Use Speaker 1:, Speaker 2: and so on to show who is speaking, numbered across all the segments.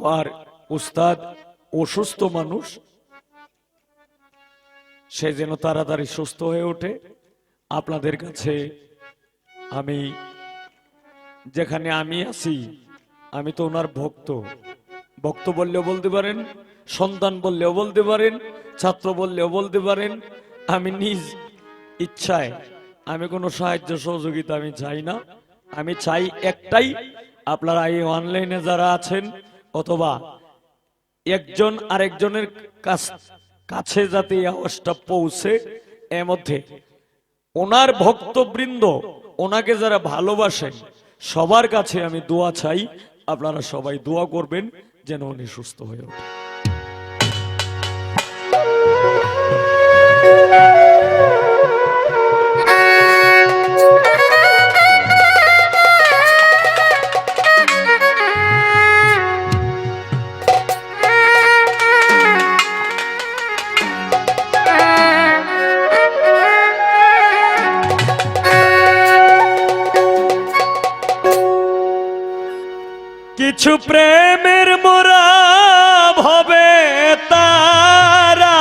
Speaker 1: আমার উস্তাদ অসুস্থ মানুষ, সে যেন তাড়াতাড়ি সুস্থ হয়ে ওঠে। আপনাদের কাছে আমি, যেখানে আমি আছি, আমি তো ওনার ভক্ত। ভক্ত বললেও বলতে পারেন, সন্তান বললেও বলতে পারেন, ছাত্র বললেও বলতে পারেন, আমি নিজ ইচ্ছায়, আমি কোনো সাহায্য সহযোগিতা আমি চাই না। আমি চাই একটাই, আপনারা এই অনলাইনে যারা আছেন অথবা একজন আরেকজনের কাছ- যাতে এই আওয়াজটা পৌঁছে, এর মধ্যে ওনার ভক্তবৃন্দ, ওনাকে যারা ভালোবাসেন, সবার কাছে আমি দোয়া চাই, আপনারা সবাই দোয়া করবেন যেন উনি সুস্থ হয়ে ওঠে কিছু প্রেমের মোরা ভবে তারা।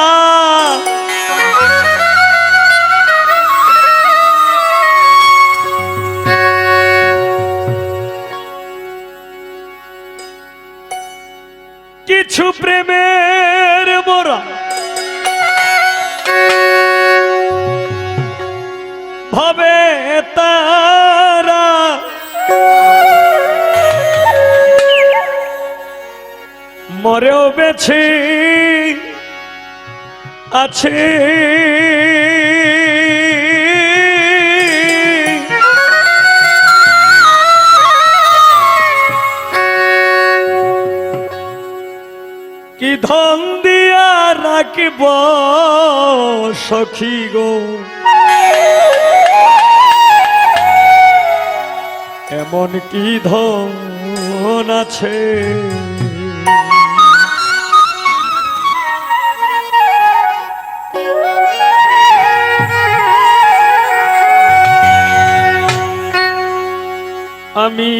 Speaker 1: কিছু প্রেমের মোরা মরেও বেছে আছে। কি ধন দিয়া রাখিব সখী গো? এমন কি ধন আছে? আমি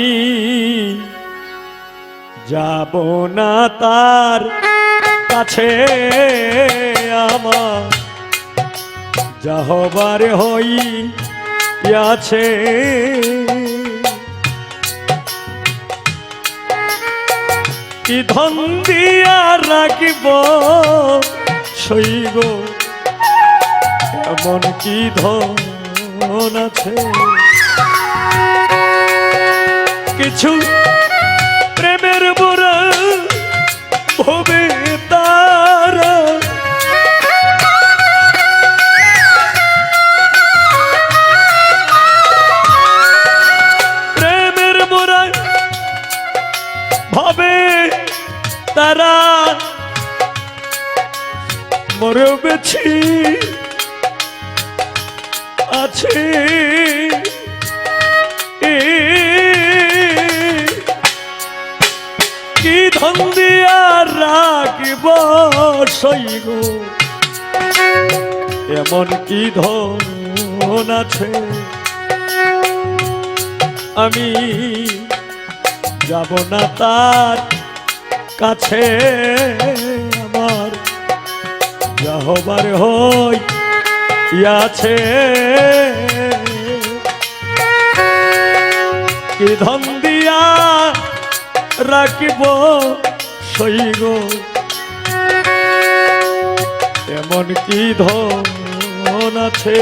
Speaker 1: যাব না তার কাছে আমার। যাহবার হই আছে কি ধন দিয়া রাখিব সইব এমন কি ধন আছে? কিছু প্রেমের বোরা হবে সইব এমন কি ধন আছে? আমি যাব না তার কাছে আমার। যাহবার হই আছে কি ধন দিয়া রাখিব সইগ এমন কি ধন আছে?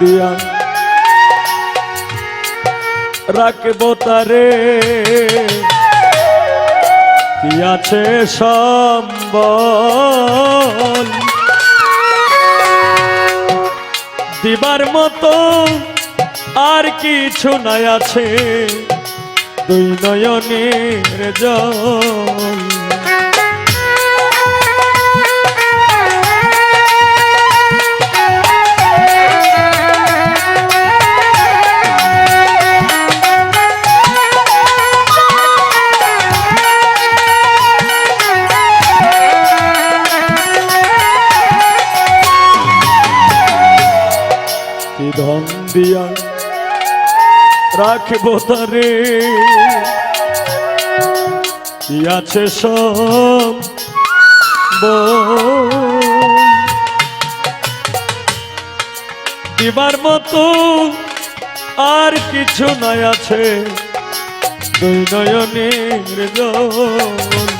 Speaker 1: দিয়া। রাখব তারে। কি আছে সম্বল? দিবার মতো আর কিছু নাই আছে। দুই নয়নের জল। কি ধন দিয়া রাখব তারে। কি আছে সব? দিবার মতো আর কিছু নাই আছে। দুই নয়নের জল।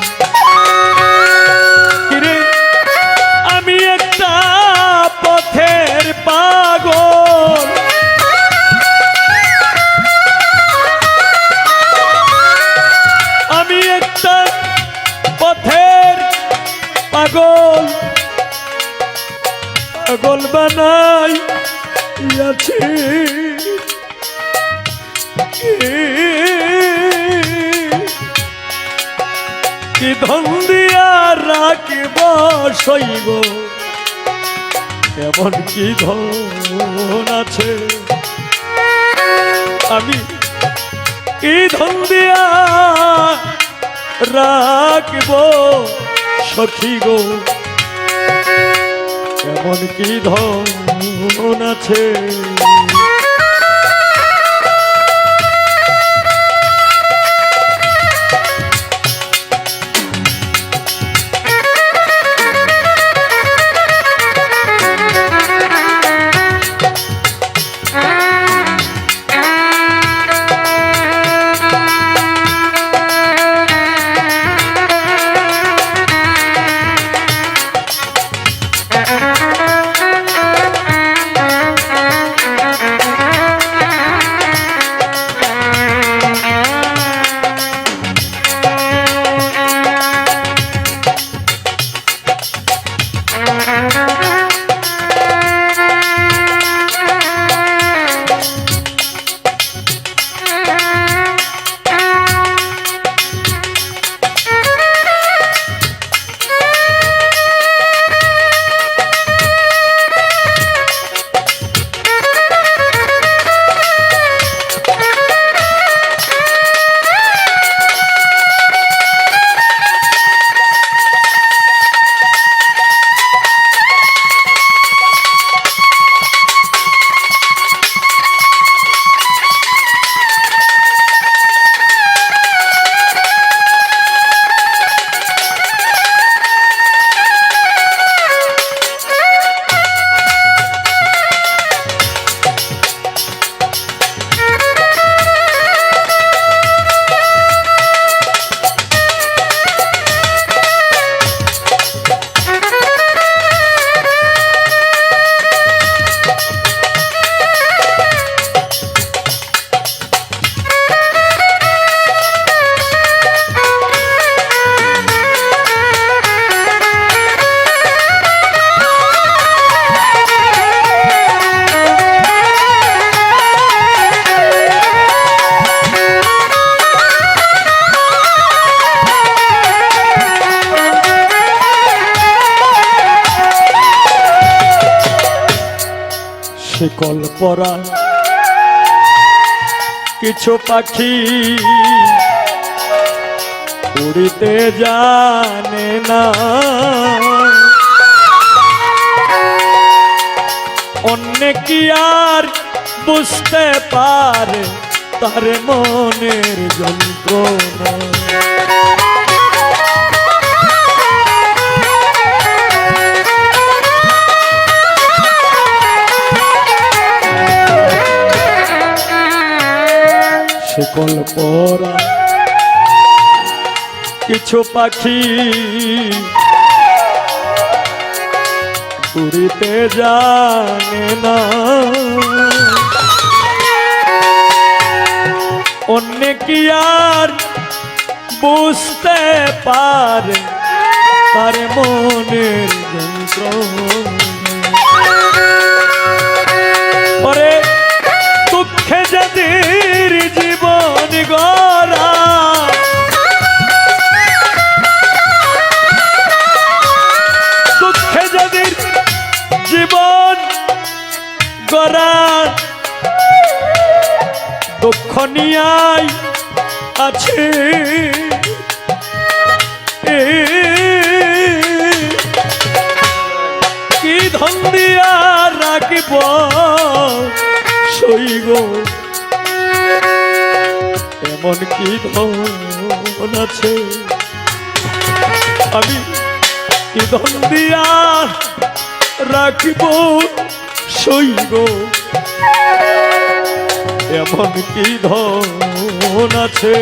Speaker 1: সইব এমন কি ধন আছে? আমি কি ধন দিয়া রাখব সখী গো? এমন কি ধন আছে? শিকল পরা কিছু পাখি উড়িতে জানে না। অন্য কি আর বুঝতে পারে তার মনের যন্ত্রণা? শিকল পরা। কিছু পাখি করিতে জানে না। অন্য কি আর বুঝতে পারে? তার মনের পরে দুঃখে যাদের গড়া। দুঃখে যাদের জীবন গড়া দুঃখ নিয়াই আছে কি ধন দিয়া রাখিব? সইগ এমন কি ধন আছে? আমি কি দিয়া রাখিব শৈব এমন কি ধন আছে?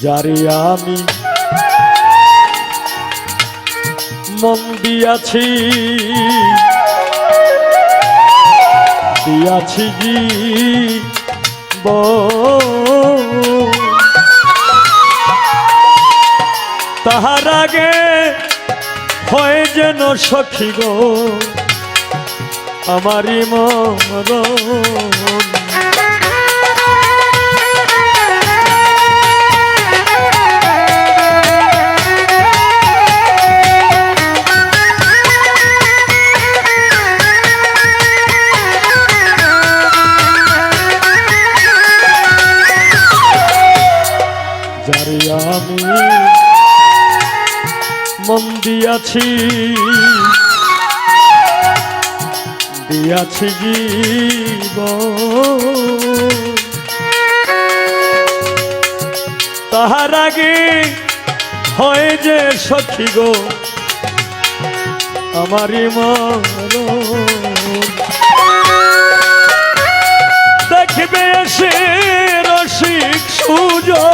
Speaker 1: যারে আমি। মন দিয়াছি। দিয়াছি জীব তাহার আগে হয় যেন সখী গো আমারই মরণ দিয়াছি। দিয়াছি জীব তাহার আগে হয় যে সখী গো, আমারই মরণ। দেখবে সে রসিক সুযোগ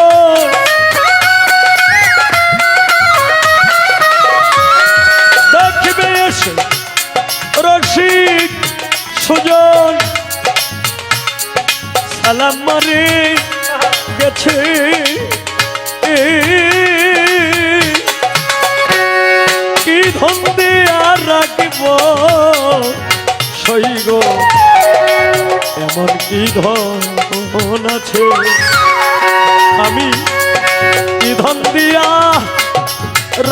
Speaker 1: সালাম মারে গেছে। কি ধন্দে আর রাখিব সইগ এমন কি ধন আছে? আমি কি ধন দিয়া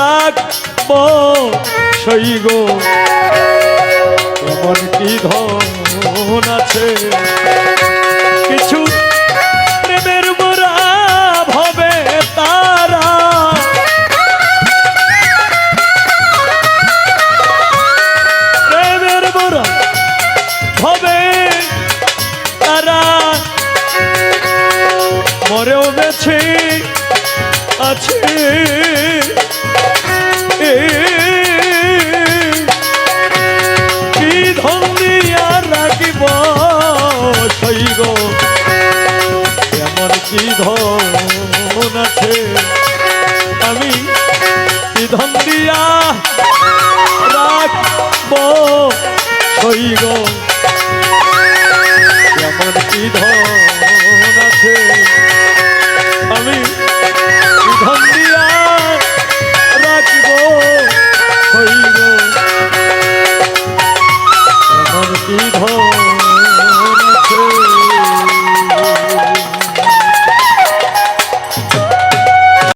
Speaker 1: রাখব সইগ এমন কি ধন আছে? কিছু